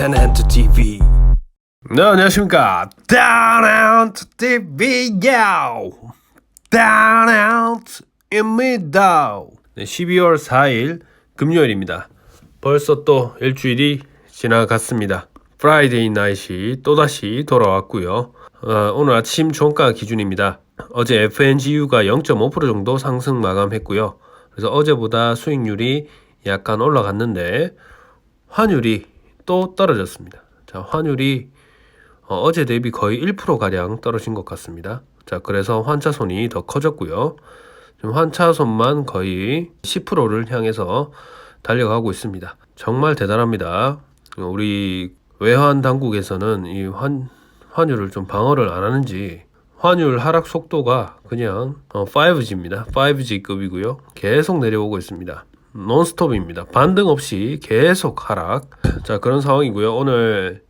테넨트 TV 네 안녕하십니까. 테넨트 TV요. 테넨트입니다. 네, 12월 4일 금요일입니다. 벌써 또 일주일이 지나갔습니다. 프라이데이 나잇이 또다시 돌아왔고요. 어, 오늘 아침 종가 기준입니다. 어제 FNGU가 0.5% 정도 상승 마감했고요. 그래서 어제보다 수익률이 약간 올라갔는데 환율이 또 떨어졌습니다. 자, 환율이 어, 제 대비 거의 1% 가량 떨어진 것 같습니다. 자, 그래서 환차손이 더 커졌고요. 지금 환차손만 거의 10%를 향해서 달려가고 있습니다. 정말 대단합니다. 우리 외환 당국에서는 이 환, 환율을 좀 방어를 안 하는지 환율 하락 속도가 그냥 어, 5G입니다. 5G급이고요. 계속 내려오고 있습니다. 논스톱입니다. 반등 없이 계속 하락. 자, 그런 상황이고요. 오늘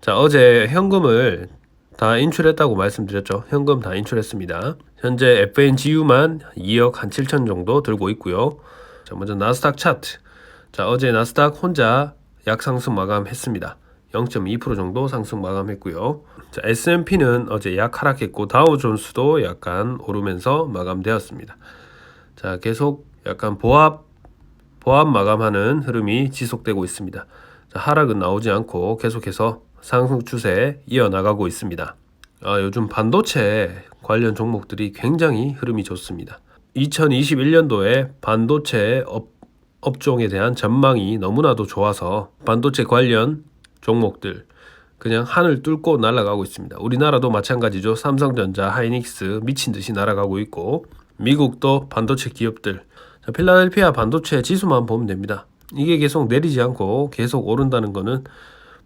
자, 어제 현금을 다 인출했다고 말씀드렸죠. 현금 다 인출했습니다. 현재 FNGU만 2억 한 7천 정도 들고 있고요. 자, 먼저 나스닥 차트. 자, 어제 나스닥 혼자 약상승 마감했습니다. 0.2% 정도 상승 마감했고요. 자, S&P는 어제 약 하락했고 다우존스도 약간 오르면서 마감되었습니다. 자, 계속 약간 보합 보합 마감하는 흐름이 지속되고 있습니다. 자, 하락은 나오지 않고 계속해서 상승 추세 이어나가고 있습니다. 아, 요즘 반도체 관련 종목들이 굉장히 흐름이 좋습니다. 2021년도에 반도체 업, 업종에 대한 전망이 너무나도 좋아서 반도체 관련 종목들 그냥 하늘 뚫고 날아가고 있습니다. 우리나라도 마찬가지죠. 삼성전자, 하이닉스 미친 듯이 날아가고 있고 미국도 반도체 기업들 자, 필라델피아 반도체 지수만 보면 됩니다. 이게 계속 내리지 않고 계속 오른다는 거는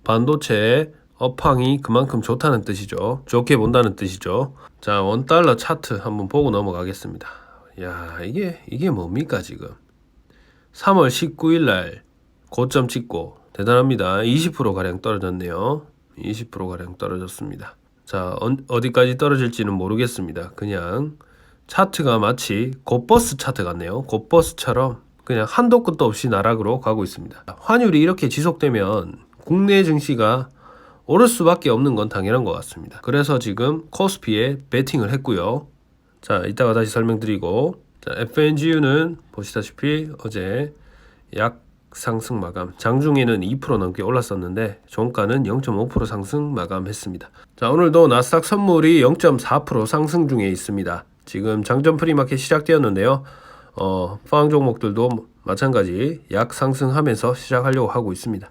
반도체 업황이 그만큼 좋다는 뜻이죠. 좋게 본다는 뜻이죠. 자, 원달러 차트 한번 보고 넘어가겠습니다. 야, 이게 이게 뭡니까 지금? 3월 19일 날 고점 찍고 대단합니다. 20% 가량 떨어졌네요. 20% 가량 떨어졌습니다. 자, 어, 디까지 떨어질지는 모르겠습니다. 그냥 차트가 마치 곧버스 차트 같네요. 곧버스처럼 그냥 한도 끝도 없이 나락으로 가고 있습니다. 환율이 이렇게 지속되면 국내 증시가 오를 수밖에 없는 건 당연한 것 같습니다. 그래서 지금 코스피에 베팅을 했고요. 자, 이따가 다시 설명드리고 자, FNGU는 보시다시피 어제 약 상승 마감. 장중에는 2% 넘게 올랐었는데 종가는 0.5% 상승 마감했습니다. 자, 오늘도 나스닥 선물이 0.4% 상승 중에 있습니다. 지금 장전 프리마켓 시작되었는데요. 어, 포항 종목들도 마찬가지 약 상승하면서 시작하려고 하고 있습니다.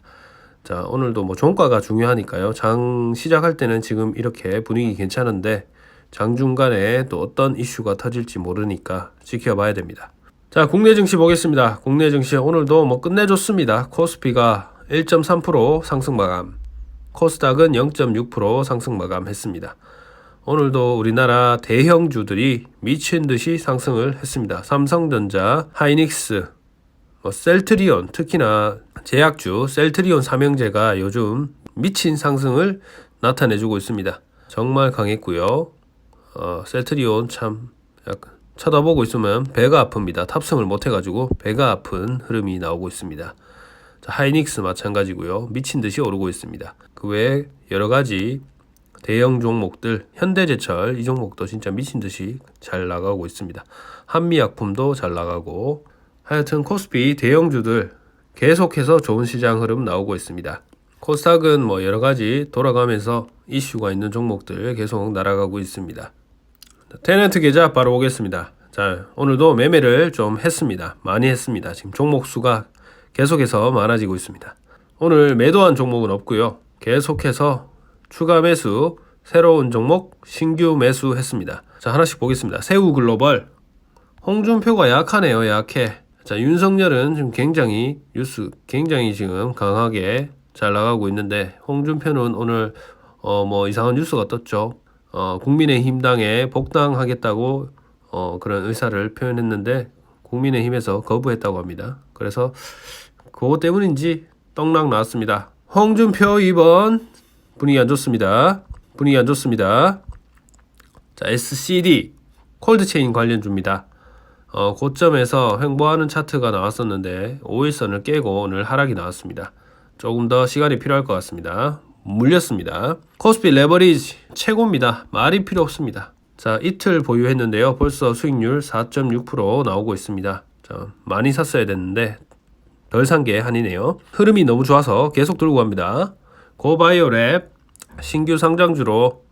자, 오늘도 뭐 종가가 중요하니까요. 장 시작할 때는 지금 이렇게 분위기 괜찮은데 장 중간에 또 어떤 이슈가 터질지 모르니까 지켜봐야 됩니다. 자, 국내 증시 보겠습니다. 국내 증시 오늘도 뭐 끝내줬습니다. 코스피가 1.3% 상승 마감, 코스닥은 0.6% 상승 마감했습니다. 오늘도 우리나라 대형주들이 미친 듯이 상승을 했습니다. 삼성전자, 하이닉스, 뭐 셀트리온, 특히나 제약주 셀트리온 삼형제가 요즘 미친 상승을 나타내주고 있습니다. 정말 강했고요. 어, 셀트리온 참 약간 쳐다보고 있으면 배가 아픕니다. 탑승을 못해가지고 배가 아픈 흐름이 나오고 있습니다. 자, 하이닉스 마찬가지고요. 미친 듯이 오르고 있습니다. 그 외에 여러 가지 대형 종목들 현대제철 이 종목도 진짜 미친 듯이 잘 나가고 있습니다. 한미약품도 잘 나가고 하여튼 코스피 대형주들 계속해서 좋은 시장 흐름 나오고 있습니다. 코스닥은 뭐 여러 가지 돌아가면서 이슈가 있는 종목들 계속 날아가고 있습니다. 테네트 계좌 바로 오겠습니다. 자, 오늘도 매매를 좀 했습니다. 많이 했습니다. 지금 종목 수가 계속해서 많아지고 있습니다. 오늘 매도한 종목은 없고요. 계속해서 추가 매수, 새로운 종목 신규 매수했습니다. 자, 하나씩 보겠습니다. 새우 글로벌. 홍준표가 약하네요. 약해. 자, 윤석열은 지금 굉장히 뉴스 굉장히 지금 강하게 잘 나가고 있는데 홍준표는 오늘 어 뭐 이상한 뉴스가 떴죠. 어, 국민의힘당에 복당하겠다고 어, 그런 의사를 표현했는데 국민의힘에서 거부했다고 합니다. 그래서 그것 때문인지 떡락 나왔습니다. 홍준표 2번 분위기 안 좋습니다. 분위기 안 좋습니다. 자, SCD 콜드체인 관련주입니다. 어, 고점에서 횡보하는 차트가 나왔었는데 5일선을 깨고 오늘 하락이 나왔습니다. 조금 더 시간이 필요할 것 같습니다. 물렸습니다. 코스피 레버리지 최고입니다. 말이 필요 없습니다. 자, 이틀 보유했는데요. 벌써 수익률 4.6% 나오고 있습니다. 자, 많이 샀어야 됐는데 덜 산 게 한이네요. 흐름이 너무 좋아서 계속 들고 갑니다. 고바이오랩 신규 상장주로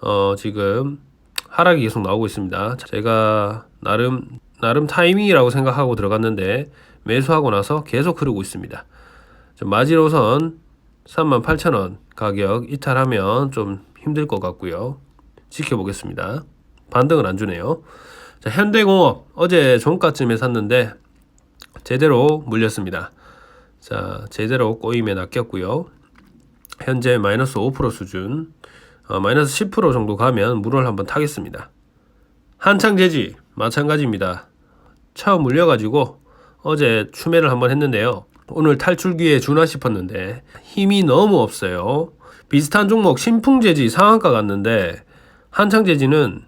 어, 지금 하락이 계속 나오고 있습니다. 제가 나름 나름 타이밍이라고 생각하고 들어갔는데 매수하고 나서 계속 흐르고 있습니다. 좀 마지노선 38,000원 가격 이탈하면 좀 힘들 것 같고요. 지켜보겠습니다. 반등은 안 주네요. 자, 현대공업 어제 종가쯤에 샀는데 제대로 물렸습니다. 자, 제대로 꼬임에 낚였고요. 현재 마이너스 5% 수준, 어, 마이너스 10% 정도 가면 물을 한번 타겠습니다. 한창제지 마찬가지입니다. 처음 물려가지고 어제 추매를 한번 했는데요. 오늘 탈출기에 주나 싶었는데 힘이 너무 없어요. 비슷한 종목 신풍제지 상한가 갔는데 한창제지는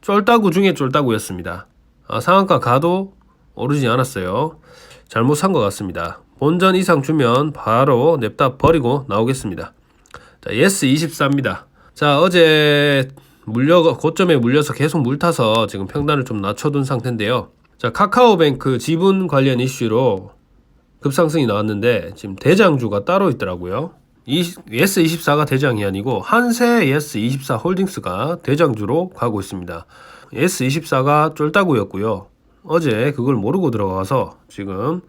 쫄따구 중에 쫄따구였습니다. 아, 상한가 가도 오르지 않았어요. 잘못 산 것 같습니다. 본전 이상 주면 바로 냅다 버리고 나오겠습니다. 자, 예스 24입니다. 자, 어제 물려 고점에 물려서 계속 물타서 지금 평단을 좀 낮춰둔 상태인데요. 자, 카카오뱅크 지분 관련 이슈로 급상승이 나왔는데 지금 대장주가 따로 있더라고요. 이 예스24가 대장이 아니고 한세 예스24 홀딩스가 대장주로 가고 있습니다. 예스24가 쫄따구였고요. 어제 그걸 모르고 들어가서 지금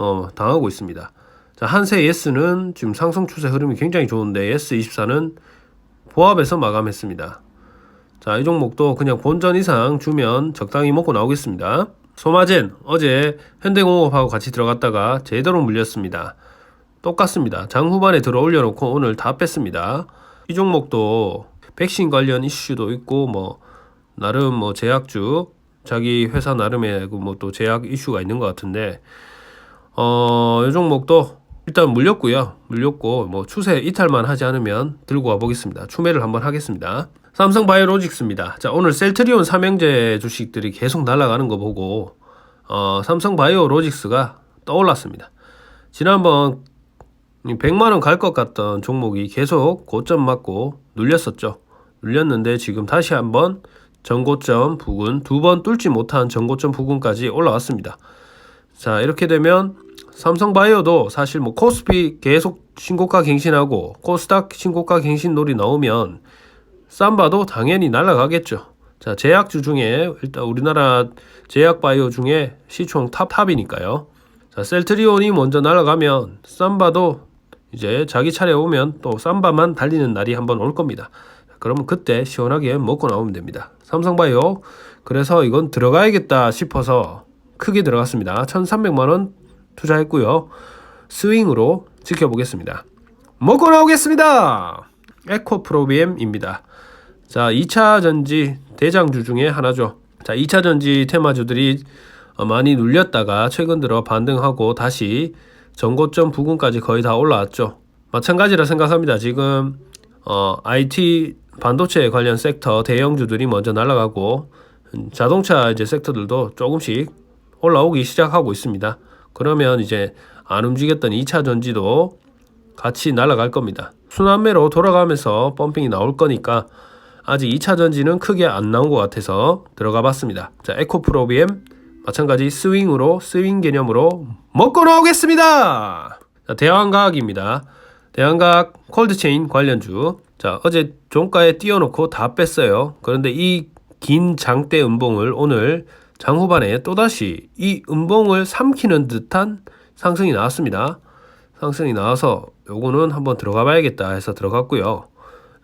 어, 당하고 있습니다. 자, 한세 예스는 지금 상승 추세 흐름이 굉장히 좋은데 예스24는 보합에서 마감했습니다. 자, 이 종목도 그냥 본전 이상 주면 적당히 먹고 나오겠습니다. 소마젠 어제 현대공업하고 같이 들어갔다가 제대로 물렸습니다. 똑같습니다. 장 후반에 들어 올려놓고 오늘 다 뺐습니다. 이 종목도 백신 관련 이슈도 있고 뭐 나름 뭐 제약주 자기 회사 나름의 뭐 또 제약 이슈가 있는 것 같은데 어이 종목도 일단 물렸고요. 물렸고 뭐 추세 이탈만 하지 않으면 들고 와 보겠습니다. 추매를 한번 하겠습니다. 삼성 바이오로직스입니다. 자, 오늘 셀트리온 삼형제 주식들이 계속 날아가는 거 보고 어, 삼성 바이오로직스가 떠올랐습니다. 지난번 100만 원 갈 것 같던 종목이 계속 고점 맞고 눌렸었죠. 눌렸는데 지금 다시 한번 전고점 부근 두 번 뚫지 못한 전고점 부근까지 올라왔습니다. 자, 이렇게 되면 삼성바이오도 사실 뭐 코스피 계속 신고가 갱신하고 코스닥 신고가 갱신 놀이 나오면 삼바도 당연히 날아가겠죠. 자, 제약주 중에 일단 우리나라 제약 바이오 중에 시총 탑 탑이니까요. 자, 셀트리온이 먼저 날아가면 삼바도 이제 자기 차례 오면 또 삼바만 달리는 날이 한번 올 겁니다. 그러면 그때 시원하게 먹고 나오면 됩니다. 삼성바이오 그래서 이건 들어가야겠다 싶어서 크게 들어갔습니다. 1,300만 원 투자했고요. 스윙으로 지켜보겠습니다. 먹고 나오겠습니다. 에코 프로비엠입니다. 자, 2차 전지 대장주 중에 하나죠. 자, 2차 전지 테마주들이 어, 많이 눌렸다가 최근 들어 반등하고 다시 전고점 부근까지 거의 다 올라왔죠. 마찬가지라 생각합니다. 지금 어, IT 반도체 관련 섹터 대형주들이 먼저 날아가고 음, 자동차 이제 섹터들도 조금씩 올라오기 시작하고 있습니다. 그러면 이제 안 움직였던 2차 전지도 같이 날아갈 겁니다. 순환매로 돌아가면서 펌핑이 나올 거니까 아직 2차 전지는 크게 안 나온 것 같아서 들어가 봤습니다. 자, 에코 프로비엠 마찬가지 스윙으로 스윙 개념으로 먹고 나오겠습니다. 자, 대왕과학입니다. 대왕과학 콜드체인 관련주. 자, 어제 종가에 띄워놓고 다 뺐어요. 그런데 이 긴 장대 음봉을 오늘 장 후반에 또다시 이 음봉을 삼키는 듯한 상승이 나왔습니다. 상승이 나와서 요거는 한번 들어가 봐야겠다 해서 들어갔고요.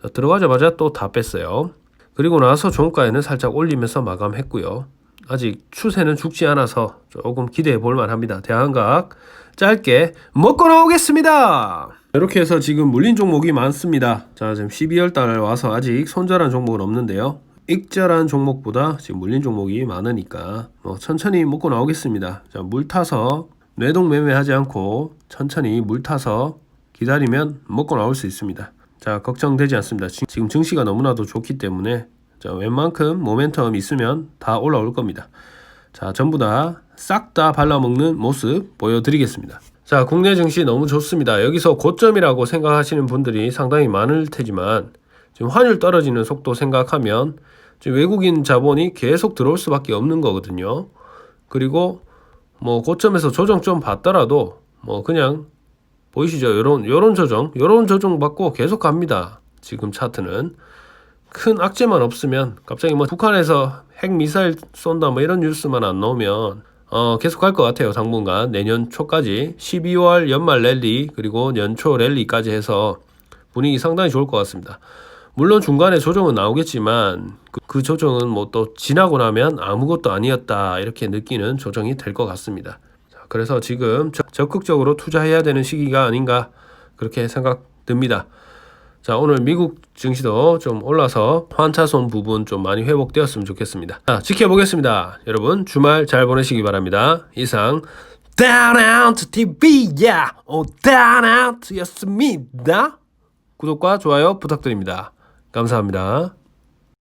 자, 들어가자마자 또 다 뺐어요. 그리고 나서 종가에는 살짝 올리면서 마감했고요. 아직 추세는 죽지 않아서 조금 기대해 볼 만합니다. 대한각 짧게 먹고 나오겠습니다. 이렇게 해서 지금 물린 종목이 많습니다. 자, 지금 12월 달 와서 아직 손절한 종목은 없는데요. 익절한 종목보다 지금 물린 종목이 많으니까 뭐 천천히 먹고 나오겠습니다. 자, 물 타서 뇌동 매매하지 않고 천천히 물 타서 기다리면 먹고 나올 수 있습니다. 자, 걱정되지 않습니다. 지- 지금 증시가 너무나도 좋기 때문에 자, 웬만큼 모멘텀 있으면 다 올라올 겁니다. 자, 전부 다싹다 발라먹는 모습 보여드리겠습니다. 자, 국내 증시 너무 좋습니다. 여기서 고점이라고 생각하시는 분들이 상당히 많을 테지만 지금 환율 떨어지는 속도 생각하면 지금 외국인 자본이 계속 들어올 수밖에 없는 거거든요. 그리고 뭐 고점에서 조정 좀 받더라도 뭐 그냥 보이시죠? 요런 요런 조정, 요런 조정 받고 계속 갑니다. 지금 차트는 큰 악재만 없으면 갑자기 뭐 북한에서 핵 미사일 쏜다 뭐 이런 뉴스만 안 나오면 어 계속 갈 것 같아요. 당분간 내년 초까지 12월 연말 랠리 그리고 연초 랠리까지 해서 분위기 상당히 좋을 것 같습니다. 물론 중간에 조정은 나오겠지만 그, 그 조정은 뭐 또 지나고 나면 아무것도 아니었다 이렇게 느끼는 조정이 될 것 같습니다. 자, 그래서 지금 적- 적극적으로 투자해야 되는 시기가 아닌가 그렇게 생각됩니다. 자, 오늘 미국 증시도 좀 올라서 환차손 부분 좀 많이 회복되었으면 좋겠습니다. 자, 지켜보겠습니다. 여러분, 주말 잘 보내시기 바랍니다. 이상, Down Out TV야! 오, Down Out 였습니다. 구독과 좋아요 부탁드립니다. 감사합니다.